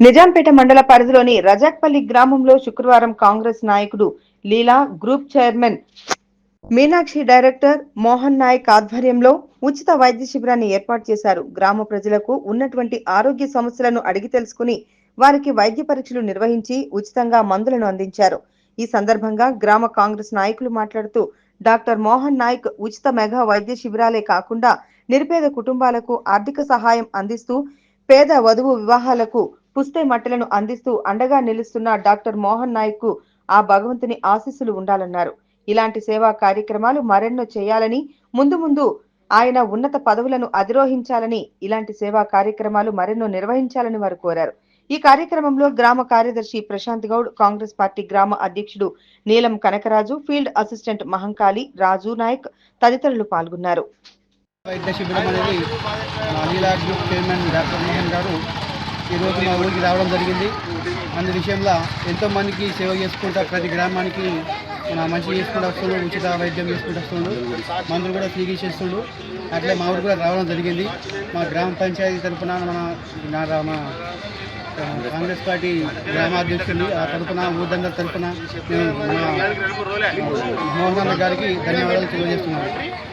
నిజాంపేట మండల పరిధిలోని రజాక్పల్లి గ్రామంలో శుక్రవారం కాంగ్రెస్ నాయకుడు Leela group chairman Meenakshi director Mohan Nayak ఆధ్వర్యంలో ఉచిత వైద్య శిబిరాన్ని ఏర్పాటు చేశారు. గ్రామ ప్రజలకు ఉన్నటువంటి ఆరోగ్య సమస్యలను అడిగి తెలుసుకుని వారికి వైద్య పరీక్షలు నిర్వహించి ఉచితంగా మందులను అందించారు. ఈ సందర్భంగా గ్రామ కాంగ్రెస్ నాయకులు మాట్లాడుతూ డాక్టర్ మోహన్ నాయక్ ఉచిత మెగా వైద్య శిబిరాలే కాకుండా నిరుపేద కుటుంబాలకు ఆర్థిక సహాయం అందిస్తూ పేద వధువు వివాహాలకు పుస్తే మట్టలను అందిస్తూ అండగా నిలుస్తున్న డాక్టర్ మోహన్ నాయక్కు ఆ భగవంతుని ఆశీస్సులు ఉండాలన్నారు. ఇలాంటి సేవా కార్యక్రమాలు మరెన్నో చేయాలని ముందు ముందు ఆయన ఉన్నత పదవులను అధిరోహించాలని ఇలాంటి సేవా కార్యక్రమాలు మరెన్నో నిర్వహించాలని వారు కోరారు. ఈ కార్యక్రమంలో గ్రామ కార్యదర్శి ప్రశాంత్ గౌడ్ కాంగ్రెస్ పార్టీ గ్రామ అధ్యక్షుడు నీలం కనకరాజు ఫీల్డ్ అసిస్టెంట్ మహంకాళి రాజు నాయక్ తదితరులు పాల్గొన్నారు. వైద్య శిబిరం అనేది Leela group chairman doctor Mohan గారు ఈరోజు మా ఊరికి రావడం జరిగింది. అందు విషయంలో ఎంతో మందికి సేవ చేసుకుంటా ప్రతి గ్రామానికి మన మంచి చేసుకుంటూ వస్తున్నాడు ఉచిత వైద్యం చేసుకుంటూ వస్తున్నాడు మందులు కూడా ఫ్రీగా ఇచ్చేస్తుండు. అట్లే మా ఊరు కూడా రావడం జరిగింది. మా గ్రామ పంచాయతీ తరఫున మన నా మా కాంగ్రెస్ పార్టీ గ్రామాధ్యక్షుడి ఆ తరఫున ఊదండ తరఫున మోహన్ గారికి ధన్యవాదాలు తెలియజేస్తున్నాను